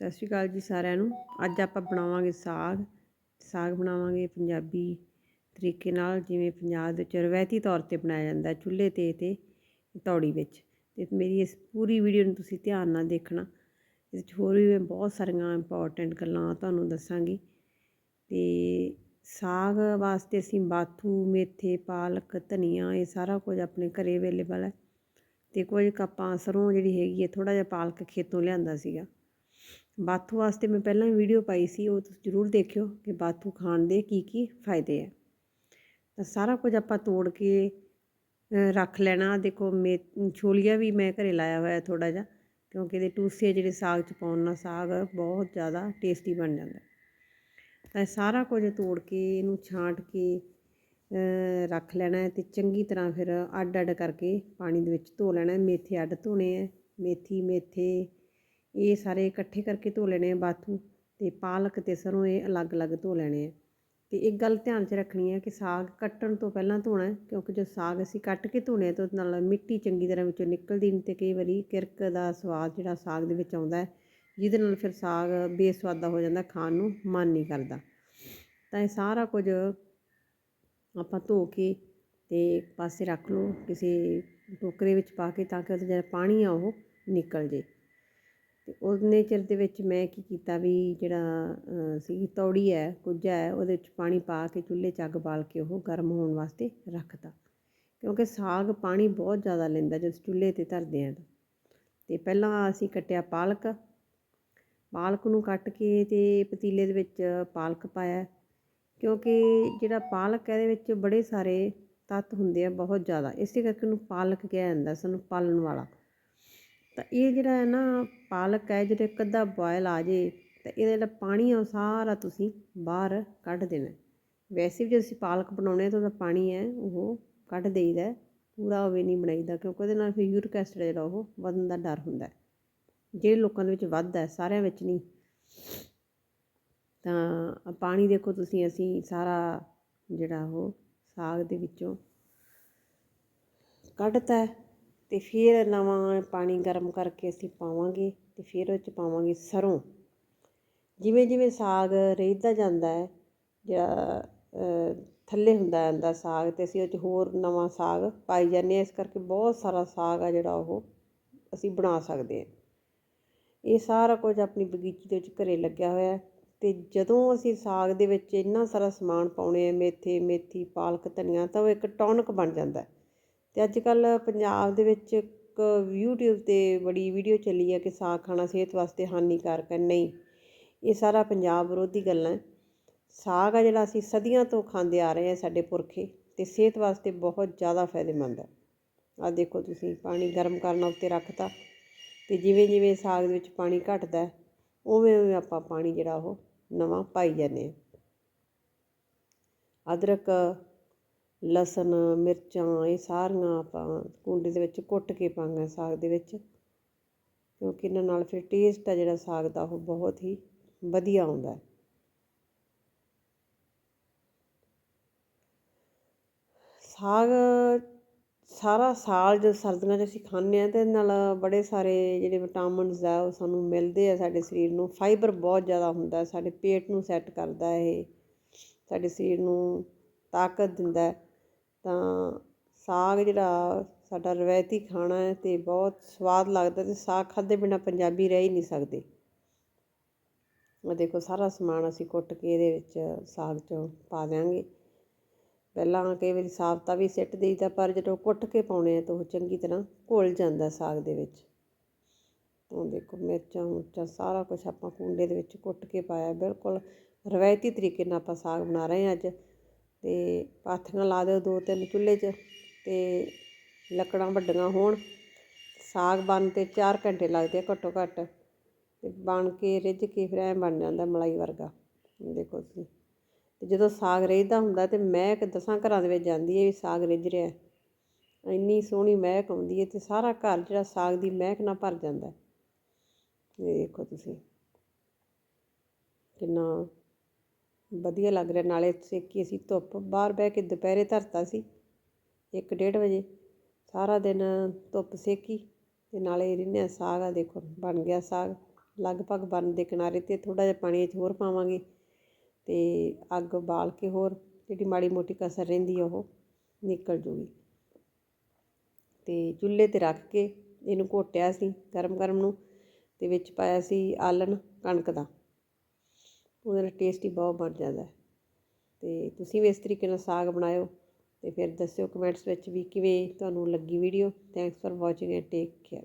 ਸਤਿ ਸ਼੍ਰੀ ਅਕਾਲ ਜੀ ਸਾਰਿਆਂ ਨੂੰ। ਅੱਜ ਆਪਾਂ ਬਣਾਵਾਂਗੇ ਸਾਗ। ਸਾਗ ਬਣਾਵਾਂਗੇ ਪੰਜਾਬੀ ਤਰੀਕੇ ਨਾਲ, ਜਿਵੇਂ ਪੰਜਾਬ ਵਿੱਚ ਰਵਾਇਤੀ ਤੌਰ ਤੇ ਬਣਾਇਆ ਜਾਂਦਾ ਚੁੱਲ੍ਹੇ ਤੇ ਤੇ ਤੌੜੀ ਵਿੱਚ। ਤੇ ਮੇਰੀ ਇਸ ਪੂਰੀ ਵੀਡੀਓ ਨੂੰ ਤੁਸੀਂ ਧਿਆਨ ਨਾਲ ਦੇਖਣਾ। ਇਸ ਵਿੱਚ ਹੋਰ ਵੀ ਮੈਂ ਬਹੁਤ ਸਾਰੀਆਂ ਇੰਪੋਰਟੈਂਟ ਗੱਲਾਂ ਤੁਹਾਨੂੰ ਦੱਸਾਂਗੀ। ਤੇ ਸਾਗ ਵਾਸਤੇ ਅਸੀਂ ਬਾਥੂ, ਮੇਥੇ, ਪਾਲਕ, ਧਨੀਆ, ਇਹ ਸਾਰਾ ਕੁਝ ਆਪਣੇ ਘਰੇ ਅਵੇਲੇਬਲ ਹੈ। ਤੇ ਕੁਝ ਕੱਪਾਂ ਸਰੋਂ ਜਿਹੜੀ ਹੈਗੀ ਹੈ ਥੋੜਾ ਜਿਹਾ ਪਾਲਕ ਖੇਤੋਂ ਲਿਆਂਦਾ ਸੀਗਾ। ਬਾਥੂ ਵਾਸਤੇ ਮੈਂ ਪਹਿਲਾਂ ਹੀ ਵੀਡੀਓ ਪਾਈ ਸੀ, ਉਹ ਤੁਸੀਂ ਜ਼ਰੂਰ ਦੇਖਿਓ ਕਿ ਬਾਥੂ ਖਾਣ ਦੇ ਕੀ ਕੀ ਫਾਇਦੇ ਹੈ ਤਾਂ ਸਾਰਾ ਕੁਝ ਆਪਾਂ ਤੋੜ ਕੇ ਰੱਖ ਲੈਣਾ। ਦੇਖੋ, ਮੇ, ਛੋਲੀਆ ਵੀ ਮੈਂ ਘਰੇ ਲਾਇਆ ਹੋਇਆ ਥੋੜਾ ਜਿਹਾ, ਕਿਉਂਕਿ ਇਹਦੇ ਟੂਸੇ ਜਿਹੜੇ ਸਾਗ ਚ ਪਾਉਣ ਨਾਲ ਸਾਗ ਬਹੁਤ ਜ਼ਿਆਦਾ ਟੇਸਟੀ ਬਣ ਜਾਂਦਾ। ਤਾਂ ਸਾਰਾ ਕੁਝ ਤੋੜ ਕੇ, ਇਹਨੂੰ ਛਾਂਟ ਕੇ ਰੱਖ ਲੈਣਾ ਤੇ ਚੰਗੀ ਤਰ੍ਹਾਂ ਫਿਰ ਅੱਡ ਅੱਡ ਕਰਕੇ ਪਾਣੀ ਦੇ ਵਿੱਚ ਧੋ ਲੈਣਾ ਮੇਥੇ ਅੱਡ ਧੋਣੇ ਹੈ। ਮੇਥੀ, ਮੇਥੇ ਇਹ ਸਾਰੇ ਇਕੱਠੇ ਕਰਕੇ ਧੋ ਲੈਣੇ ਆ ਬਾਥੂ ਅਤੇ ਪਾਲਕ ਅਤੇ ਸਰੋਂ ਇਹ ਅਲੱਗ-ਅਲੱਗ ਧੋ ਲੈਣੇ ਆ। ਅਤੇ ਇੱਕ ਗੱਲ ਧਿਆਨ 'ਚ ਰੱਖਣੀ ਹੈ ਕਿ ਸਾਗ ਕੱਟਣ ਤੋਂ ਪਹਿਲਾਂ ਧੋਣਾ ਕਿਉਂਕਿ ਜੋ ਸਾਗ ਅਸੀਂ ਕੱਟ ਕੇ ਧੋਣੇ ਤਾਂ ਉਹਦੇ ਨਾਲ ਮਿੱਟੀ ਚੰਗੀ ਤਰ੍ਹਾਂ ਵਿੱਚੋਂ ਨਿਕਲਦੀ ਨਹੀਂ ਅਤੇ ਕਈ ਵਾਰੀ ਕਿਰਕ ਦਾ ਸਵਾਦ ਜਿਹੜਾ ਸਾਗ ਦੇ ਵਿੱਚ ਆਉਂਦਾ ਜਿਹਦੇ ਨਾਲ ਫਿਰ ਸਾਗ ਬੇਸਵਾਦਾ ਹੋ ਜਾਂਦਾ, ਖਾਣ ਨੂੰ ਮਨ ਨਹੀਂ ਕਰਦਾ। ਤਾਂ ਇਹ ਸਾਰਾ ਕੁਝ ਆਪਾਂ ਧੋ ਕੇ ਤੇ ਪਾਸੇ ਰੱਖ ਲਓ, ਕਿਸੇ ਟੋਕਰੇ ਵਿੱਚ ਪਾ ਕੇ ਤਾਂ ਕਿ ਉਹਦਾ ਜਿਹੜਾ ਪਾਣੀ ਆ ਉਹ ਨਿਕਲ ਜੇ ਅਤੇ ਉਹਨੇ ਚਿਰ ਦੇ ਵਿੱਚ ਮੈਂ ਕੀ ਕੀਤਾ ਵੀ ਜਿਹੜਾ ਸੀ ਤੌੜੀ ਹੈ, ਕੁੱਜਾ ਹੈ, ਉਹਦੇ ਵਿੱਚ ਪਾਣੀ ਪਾ ਕੇ ਚੁੱਲ੍ਹੇ 'ਚ ਅੱਗ ਬਾਲ ਕੇ ਉਹ ਗਰਮ ਹੋਣ ਵਾਸਤੇ ਰੱਖਤਾ। ਕਿਉਂਕਿ ਸਾਗ ਪਾਣੀ ਬਹੁਤ ਜ਼ਿਆਦਾ ਲੈਂਦਾ ਜਦ ਚੁੱਲ੍ਹੇ 'ਤੇ ਧਰਦੇ ਹਾਂ ਤੇ। ਪਹਿਲਾਂ ਅਸੀਂ ਕੱਟਿਆ ਪਾਲਕ। ਪਾਲਕ ਨੂੰ ਕੱਟ ਕੇ ਅਤੇ ਪਤੀਲੇ ਦੇ ਵਿੱਚ ਪਾਲਕ ਪਾਇਆ। ਕਿਉਂਕਿ ਜਿਹੜਾ ਪਾਲਕ ਹੈ, ਇਹਦੇ ਵਿੱਚ ਬੜੇ ਸਾਰੇ ਤੱਤ ਹੁੰਦੇ ਆ, ਬਹੁਤ ਜ਼ਿਆਦਾ। ਇਸੇ ਕਰਕੇ ਉਹਨੂੰ ਪਾਲਕ ਕਿਹਾ ਜਾਂਦਾ, ਸਾਨੂੰ ਪਾਲਣ ਵਾਲਾ। ਤਾਂ ਇਹ ਜਿਹੜਾ ਹੈ ਨਾ ਪਾਲਕ ਹੈ, ਜਿਹੜੇ ਅੱਧਾ ਬੋਇਲ ਆ ਜੇ, ਤਾਂ ਇਹਦਾ ਜਿਹੜਾ ਪਾਣੀ ਆ ਉਹ ਸਾਰਾ ਤੁਸੀਂ ਬਾਹਰ ਕੱਢ ਦੇਣਾ ਵੈਸੇ ਵੀ ਜੇ ਅਸੀਂ ਪਾਲਕ ਬਣਾਉਣੇ ਤਾਂ ਉਹਦਾ ਪਾਣੀ ਹੈ, ਉਹ ਕੱਢ ਦੇਈਦਾ ਪੂਰਾ ਹੋਵੇ ਨਹੀਂ ਬਣਾਈਦਾ, ਕਿਉਂਕਿ ਉਹਦੇ ਨਾਲ ਫਿਰ ਯੂਰਿਕ ਐਸਿਡ ਜਿਹੜਾ ਉਹ ਵਧਣ ਦਾ ਡਰ ਹੁੰਦਾ ਜਿਹੜੇ ਲੋਕਾਂ ਦੇ ਵਿੱਚ ਵੱਧਦਾ ਸਾਰਿਆਂ ਵਿੱਚ ਨਹੀਂ। ਤਾਂ ਪਾਣੀ ਦੇਖੋ ਤੁਸੀਂ, ਅਸੀਂ ਸਾਰਾ ਜਿਹੜਾ ਉਹ ਸਾਗ ਦੇ ਵਿੱਚੋਂ ਕੱਢਤਾ ਅਤੇ ਫਿਰ ਨਵਾਂ ਪਾਣੀ ਗਰਮ ਕਰਕੇ ਅਸੀਂ ਪਾਵਾਂਗੇ ਅਤੇ ਫਿਰ ਉਹ 'ਚ ਪਾਵਾਂਗੇ ਸਰ੍ਹੋਂ ਜਿਵੇਂ ਜਿਵੇਂ ਸਾਗ ਰਹਿਦਾ ਜਾਂਦਾ ਹੈ, ਜਾਂ ਥੱਲੇ ਹੁੰਦਾ ਜਾਂਦਾ ਸਾਗ ਅਤੇ ਅਸੀਂ ਉਹ 'ਚ ਹੋਰ ਨਵਾਂ ਸਾਗ ਪਾਈ ਜਾਂਦੇ ਹਾਂ, ਇਸ ਕਰਕੇ ਬਹੁਤ ਸਾਰਾ ਸਾਗ ਆ ਜਿਹੜਾ ਉਹ ਅਸੀਂ ਬਣਾ ਸਕਦੇ ਹਾਂ। ਇਹ ਸਾਰਾ ਕੁਝ ਆਪਣੀ ਬਗੀਚੀ ਦੇ ਵਿੱਚ ਘਰੇ ਲੱਗਿਆ ਹੋਇਆ ਅਤੇ ਜਦੋਂ ਅਸੀਂ ਸਾਗ ਦੇ ਵਿੱਚ ਇੰਨਾ ਸਾਰਾ ਸਮਾਨ ਪਾਉਣੇ ਆ, ਮੇਥੇ, ਮੇਥੀ, ਪਾਲਕ, ਧਨੀਆ ਤਾਂ ਉਹ ਇੱਕ ਟੌਨਕ ਬਣ ਜਾਂਦਾ ਅਤੇ ਅੱਜ ਕੱਲ੍ਹ ਪੰਜਾਬ ਦੇ ਵਿੱਚ ਇੱਕ ਯੂਟਿਊਬ ਤੇ ਬੜੀ ਵੀਡੀਓ ਚੱਲੀ ਹੈ ਕਿ ਸਾਗ ਖਾਣਾ ਸਿਹਤ ਵਾਸਤੇ ਹਾਨੀਕਾਰਕ ਹੈ। ਨਹੀਂ, ਇਹ ਸਾਰਾ ਪੰਜਾਬ ਵਿਰੋਧੀ ਗੱਲਾਂ ਸਾਗ ਆ ਜਿਹੜਾ ਅਸੀਂ ਸਦੀਆਂ ਤੋਂ ਖਾਂਦੇ ਆ ਰਹੇ ਹਾਂ ਸਾਡੇ ਪੁਰਖੇ ਅਤੇ ਸਿਹਤ ਵਾਸਤੇ ਬਹੁਤ ਜ਼ਿਆਦਾ ਫਾਇਦੇਮੰਦ ਹੈ। ਆਹ ਦੇਖੋ ਤੁਸੀਂ, ਪਾਣੀ ਗਰਮ ਕਰਨ ਉੱਤੇ ਰੱਖਤਾ ਅਤੇ ਜਿਵੇਂ ਜਿਵੇਂ ਸਾਗ ਦੇ ਵਿੱਚ ਪਾਣੀ ਘਟਦਾ ਉਵੇਂ ਉਵੇਂ ਆਪਾਂ ਪਾਣੀ ਜਿਹੜਾ ਉਹ ਨਵਾਂ ਪਾਈ ਜਾਂਦੇ ਹਾਂ। ਅਦਰਕ ਲਸਣ, ਮਿਰਚਾਂ, ਇਹ ਸਾਰੀਆਂ ਆਪਾਂ ਕੁੰਡੇ ਦੇ ਵਿੱਚ ਕੁੱਟ ਕੇ ਪਾਉਂਦੇ ਸਾਗ ਦੇ ਵਿੱਚ। ਕਿਉਂਕਿ ਇਹਨਾਂ ਨਾਲ ਫਿਰ ਟੇਸਟ ਆ ਜਿਹੜਾ ਸਾਗ ਦਾ, ਉਹ ਬਹੁਤ ਹੀ ਵਧੀਆ ਆਉਂਦਾ ਸਾਗ ਸਾਰਾ ਸਾਲ ਜੋ ਸਰਦੀਆਂ 'ਚ ਅਸੀਂ ਖਾਂਦੇ ਆ ਤੇ ਨਾਲ ਬੜੇ ਸਾਰੇ ਜਿਹੜੇ ਵਿਟਾਮਿਨਸ ਆ, ਉਹ ਸਾਨੂੰ ਮਿਲਦੇ ਆ ਸਾਡੇ ਸਰੀਰ ਨੂੰ। ਫਾਈਬਰ ਬਹੁਤ ਜ਼ਿਆਦਾ ਹੁੰਦਾ ਸਾਡੇ ਪੇਟ ਨੂੰ ਸੈੱਟ ਕਰਦਾ ਇਹ। ਸਾਡੇ ਸਰੀਰ ਨੂੰ ਤਾਕਤ ਦਿੰਦਾ ਤਾਂ ਸਾਗ ਜਿਹੜਾ ਸਾਡਾ ਰਵਾਇਤੀ ਖਾਣਾ ਹੈ ਅਤੇ ਬਹੁਤ ਸਵਾਦ ਲੱਗਦਾ ਅਤੇ ਸਾਗ ਖਾਧੇ ਬਿਨਾਂ ਪੰਜਾਬੀ ਰਹਿ ਹੀ ਨਹੀਂ ਸਕਦੇ। ਉਹ ਦੇਖੋ, ਸਾਰਾ ਸਮਾਨ ਅਸੀਂ ਕੁੱਟ ਕੇ ਇਹਦੇ ਵਿੱਚ ਸਾਗ 'ਚ ਪਾ ਦਿਆਂਗੇ। ਪਹਿਲਾਂ ਕਈ ਵਾਰੀ ਸਾਬਤਾ ਵੀ ਸਿੱਟ ਦੇਈਦਾ, ਪਰ ਜਦੋਂ ਕੁੱਟ ਕੇ ਪਾਉਣੇ ਆ ਤਾਂ ਉਹ ਚੰਗੀ ਤਰ੍ਹਾਂ ਘੁਲ ਜਾਂਦਾ ਸਾਗ ਦੇ ਵਿੱਚ। ਉਹ ਦੇਖੋ, ਮਿਰਚਾਂ ਮੁਰਚਾਂ ਸਾਰਾ ਕੁਛ ਆਪਾਂ ਕੁੰਡੇ ਦੇ ਵਿੱਚ ਕੁੱਟ ਕੇ ਪਾਇਆ। ਬਿਲਕੁਲ ਰਵਾਇਤੀ ਤਰੀਕੇ ਨਾਲ ਆਪਾਂ ਸਾਗ ਬਣਾ ਰਹੇ ਹਾਂ ਅੱਜ। ਤੇ ਪਾਥੀਆਂ ਲਾ ਦਿਓ ਦੋ ਤਿੰਨ ਚੁੱਲ੍ਹੇ 'ਚ ਤੇ ਲੱਕੜਾਂ ਵੱਡੀਆਂ ਹੋਣ। ਸਾਗ ਬਣ ਤੇ 4 ਘੰਟੇ ਲੱਗਦੇ ਆ ਘੱਟੋ ਘੱਟ ਤੇ ਬਣ ਕੇ ਰਿੱਝ ਕੇ ਫਿਰ ਐ ਬਣ ਜਾਂਦਾ ਮਲਾਈ ਵਰਗਾ। ਦੇਖੋ ਤੁਸੀਂ। ਤੇ ਜਦੋਂ ਸਾਗ ਰਿੱਝਦਾ ਹੁੰਦਾ ਤੇ ਮਹਿਕ ਦਸਾਂ ਘਰਾਂ ਦੇ ਵਿੱਚ ਜਾਂਦੀ ਹੈ ਵੀ ਸਾਗ ਰਿੱਝ ਰਿਹਾ। ਇੰਨੀ ਸੋਹਣੀ ਮਹਿਕ ਆਉਂਦੀ ਹੈ ਤੇ ਸਾਰਾ ਘਰ ਜਿਹੜਾ ਸਾਗ ਦੀ ਮਹਿਕ ਨਾਲ ਭਰ ਜਾਂਦਾ। ਇਹ ਦੇਖੋ ਤੁਸੀਂ। ਕਿੰਨਾ ਵਧੀਆ ਲੱਗ ਰਿਹਾ। ਨਾਲੇ ਸੇਕੀ ਅਸੀਂ ਧੁੱਪ, ਬਾਹਰ ਬਹਿ ਕੇ ਦੁਪਹਿਰੇ ਧਰਤਾ ਸੀ 1:30 ਵਜੇ। ਸਾਰਾ ਦਿਨ ਧੁੱਪ ਸੇਕੀ ਅਤੇ ਨਾਲੇ ਰਿੰਨਿਆ ਸਾਗ, ਆ ਦੇਖੋ ਬਣ ਗਿਆ ਸਾਗ। ਲਗਭਗ ਬਰਨ ਦੇ ਕਿਨਾਰੇ ਤੇ ਥੋੜ੍ਹਾ ਜਿਹਾ ਪਾਣੀ ਚ ਹੋਰ ਪਾਵਾਂਗੇ ਅਤੇ ਅੱਗ ਬਾਲ ਕੇ ਹੋਰ ਜਿਹੜੀ ਮਾੜੀ ਮੋਟੀ ਕਸਰ ਰਹਿੰਦੀ ਆ ਉਹ ਨਿਕਲ ਜੂਗੀ। ਅਤੇ ਚੁੱਲ੍ਹੇ ਤੇ ਰੱਖ ਕੇ ਇਹਨੂੰ ਘੋਟਿਆ ਸੀ ਗਰਮ ਗਰਮ ਨੂੰ ਅਤੇ ਵਿੱਚ ਪਾਇਆ ਸੀ ਆਲਣ ਕਣਕ ਦਾ। ਉਹਦੇ ਨਾਲ ਟੇਸਟ ਹੀ ਬਹੁਤ ਬਣ ਜਾਂਦਾ ਅਤੇ ਤੁਸੀਂ ਵੀ ਇਸ ਤਰੀਕੇ ਨਾਲ ਸਾਗ ਬਣਾਇਓ ਅਤੇ ਫਿਰ ਦੱਸਿਓ ਕਮੈਂਟਸ ਵਿੱਚ ਵੀ ਕਿਵੇਂ ਤੁਹਾਨੂੰ ਲੱਗੀ video thanks for watching and take care